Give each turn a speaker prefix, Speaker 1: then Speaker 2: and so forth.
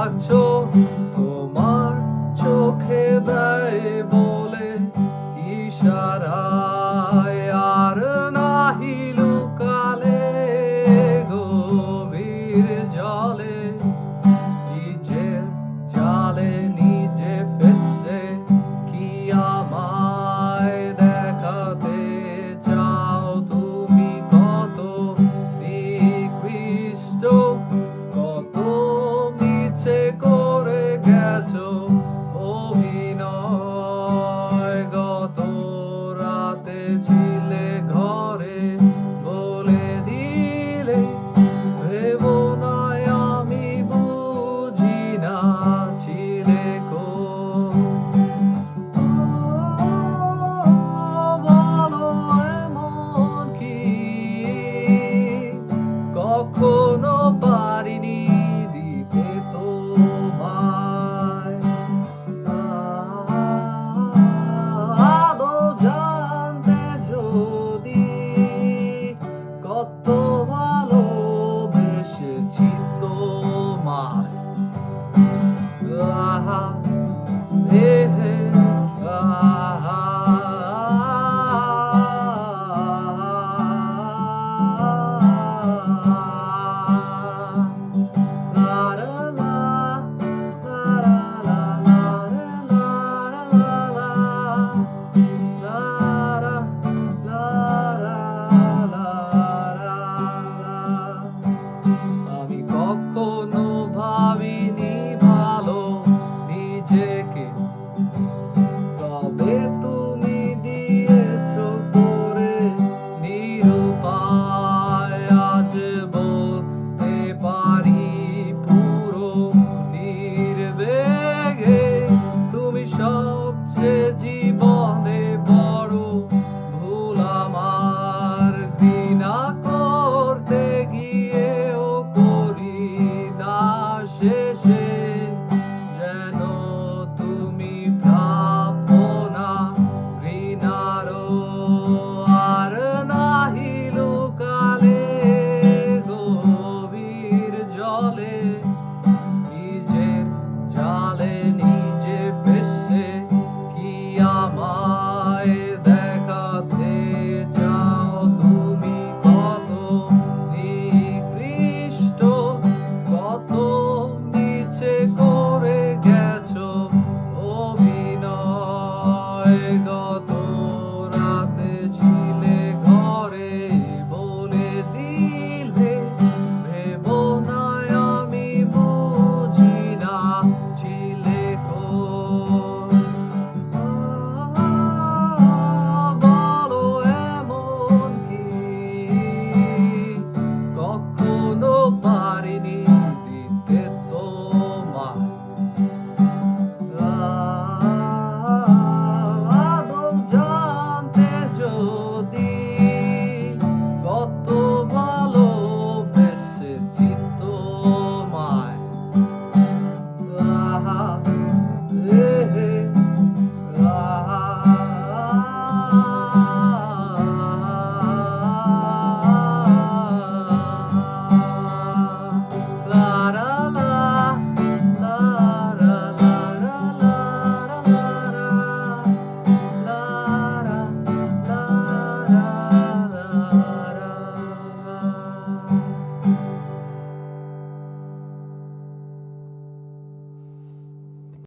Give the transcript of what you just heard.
Speaker 1: ডাকছো তোমার চোখে দেয় বলে ইশারায় আর নাহি। Bye.